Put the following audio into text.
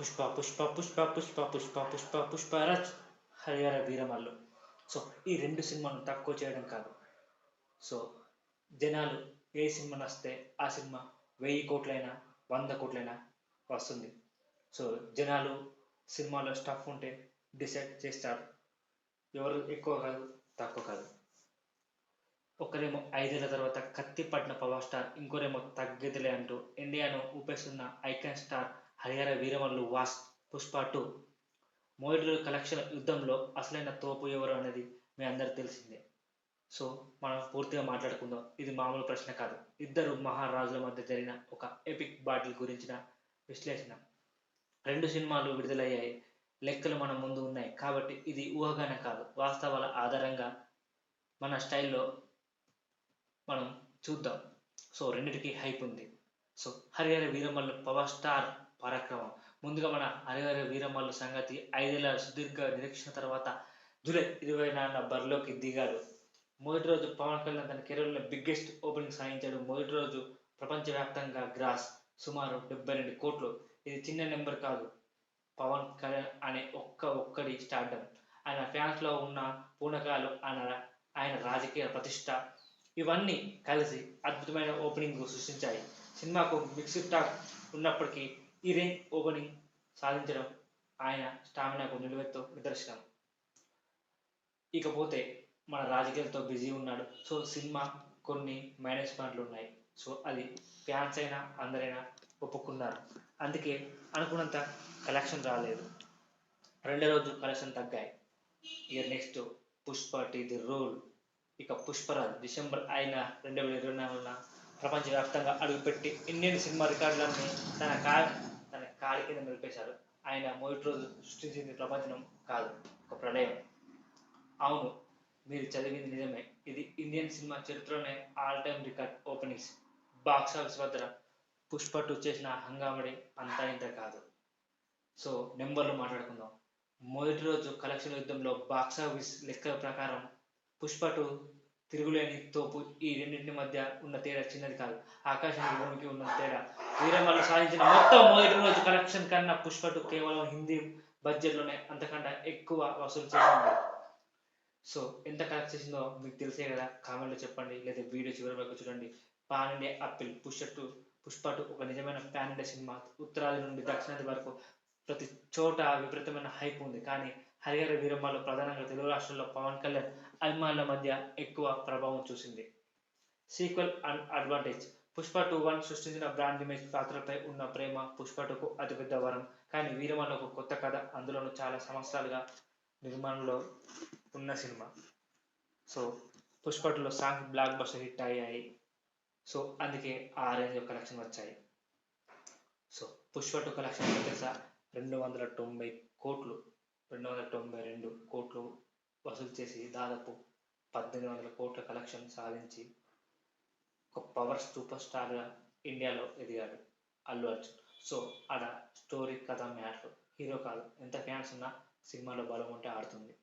Pushpa Pushpa Pushpa Pushpa Pushpa Pushpa Pushparaj Harihara Veeramallu. So ఈ రెండు సినిమాను తక్కువ చేయడం కాదు. సో జనాలు ఏ సినిమా నస్తే ఆ సినిమా వెయ్యి కోట్లైనా వంద కోట్లైనా వస్తుంది. సో జనాలు సినిమాలో స్టఫ్ ఉంటే డిసైడ్ చేస్తారు. ఎవరు ఎక్కువ కాదు తక్కువ కాదు. ఒకరేమో ఐదేళ్ళ తర్వాత కత్తి పట్టిన పవర్ స్టార్ ఇంకోరేమో తగ్గదిలే అంటూ ఇండియాను ఊపేస్తున్న icon star Harihara Veeramallu was Pushpa two. మోయిడ్ల కలెక్షన్ యుద్ధంలో అసలైన తోపు ఎవరు అనేది మీ అందరు తెలిసిందే. సో మనం పూర్తిగా మాట్లాడుకుందాం. ఇది మామూలు ప్రశ్న కాదు. ఇద్దరు మహారాజుల మధ్య జరిగిన ఒక ఎపిక్ బాటిల్ గురించిన విశ్లేషణ. రెండు సినిమాలు విడుదలయ్యాయి. లెక్కలు మన ముందు ఉన్నాయి. కాబట్టి ఇది ఊహగానే కాదు. వాస్తవాల ఆధారంగా మన స్టైల్లో మనం చూద్దాం. సో రెండిటికి హైప్ ఉంది. So Harihara Veeramallu power star పరాక్రమం. ముందుగా మన హరిహర వీరమల్లు సంగతి ఐదేళ్ళ సుదీర్ఘ నిరీక్షణ తర్వాత జూలై ఇరవై నాలుగున బరిలోకి దిగాడు. మొదటి రోజు పవన్ కళ్యాణ్ తన కెరీర్లో బిగ్గెస్ట్ ఓపెనింగ్ సాధించాడు. మొదటి రోజు ప్రపంచవ్యాప్తంగా గ్రాస్ సుమారు డెబ్బై రెండు కోట్లు. ఇది చిన్న నెంబర్ కాదు. పవన్ కళ్యాణ్ అనే ఒక్క ఒక్కడి స్టార్డమ్. ఆయన ఫ్యాన్స్లో ఉన్న పూనకాలు ఆయన ఆయన రాజకీయ ప్రతిష్ట. ఇవన్నీ కలిసి అద్భుతమైన ఓపెనింగ్ సృష్టించాయి. సినిమాకు మిక్స్డ్ టాక్ ఉన్నప్పటికీ ఈ రేంజ్ ఓపెనింగ్ సాధించడం ఆయన స్టామినాకు నిలువెత్తు నిదర్శనం. ఇకపోతే మన రాజకీయాలతో బిజీ ఉన్నాడు. సో సినిమా కొన్ని మైనస్ పాయింట్లు ఉన్నాయి. సో అది ఫ్యాన్స్ అయినా అందరైనా ఒప్పుకున్నారు. అందుకే అనుకున్నంత కలెక్షన్ రాలేదు. రెండో రోజు కలెక్షన్ తగ్గాయి. ఇక నెక్స్ట్ పుష్ప టీ ది రోల్ ఇక పుష్పరాజ్ డిసెంబర్ అయిన రెండు వేల ఇరవై నాలుగున ప్రపంచవ్యాప్తంగా అడుగుపెట్టి ఇండియన్ సినిమా రికార్డులన్నీ తన కా తన కాలి కింద నిలిపేశాడు ఆయన మొదటి రోజు సృష్టించింది ప్రపంచం కాదు ఒక ప్రళయం అవును మీరు చదివింది నిజమే. ఇది ఇండియన్ సినిమా చరిత్రలోనే all time record openings. Box office వద్ద పుష్ప టూ చేసిన హంగామడి అంతా ఇంత కాదు. సో నెంబర్లు మాట్లాడుకుందాం. మొదటి రోజు కలెక్షన్ యుద్ధంలో బాక్స్ ఆఫీస్ లెక్కల ప్రకారం పుష్ప టూ తిరుగులేని తోపు ఈ రెండింటి మధ్య ఉన్న తేడా చిన్నది కాదు. ఆకాశానికి భూమికి ఉన్న తేడా. వీరమల్లు సాధించిన మొత్తం మొదటి రోజు కలెక్షన్ కన్నా పుష్ప టూ కేవలం హిందీ బడ్జెట్లోనే అంతకంటే ఎక్కువ వసూలు చేసింది. సో ఎంత కలెక్ట్ చేసిందో మీకు తెలిసే కదా. కామెంట్లో చెప్పండి. లేదా వీడియో చివరి వరకు చూడండి. Pan India appeal Pushpa Pushpa two Pushpa ఒక నిజమైన పాన్ ఇండియా సినిమా. ఉత్తరాది నుండి దక్షిణాది వరకు ప్రతి చోట విపరీతమైన హైప్ ఉంది. కానీ హరిహర వీరమ్మలో ప్రధానంగా తెలుగు రాష్ట్రాల్లో పవన్ కళ్యాణ్ అభిమానుల మధ్య ఎక్కువ ప్రభావం చూసింది. Sequel and advantage. Pushpa two one సృష్టించిన బ్రాండ్ ఇమేజ్ పాత్రపై ఉన్న ప్రేమ పుష్ప టూకు అతిపెద్ద వరం. కానీ వీరమల్ల ఒక కొత్త కథ అందులోనూ చాలా సంవత్సరాలుగా నిర్మాణంలో ఉన్న సినిమా. సో పుష్ప టూలో సాంగ్ బ్లాక్ బస్టర్ హిట్ అయ్యాయి. సో అందుకే ఆ రేంజ్ కలెక్షన్ వచ్చాయి. సో పుష్ప టూ కలెక్షన్ తెలుసా? రెండు వందల తొంభై కోట్లు రెండు వందల తొంభై రెండు కోట్లు వసూలు చేసి దాదాపు పద్దెనిమిది వందల కోట్ల కలెక్షన్ సాధించి ఒక పవర్ సూపర్ స్టార్గా ఇండియాలో ఎదిగాడు అల్లు అర్జున్. సో ఆడ స్టోరీ కథ మ్యాటర్ హీరో కాదు ఎంత ఫ్యాన్స్ ఉన్నా సినిమాలో బలం ఉంటే ఆడుతుంది.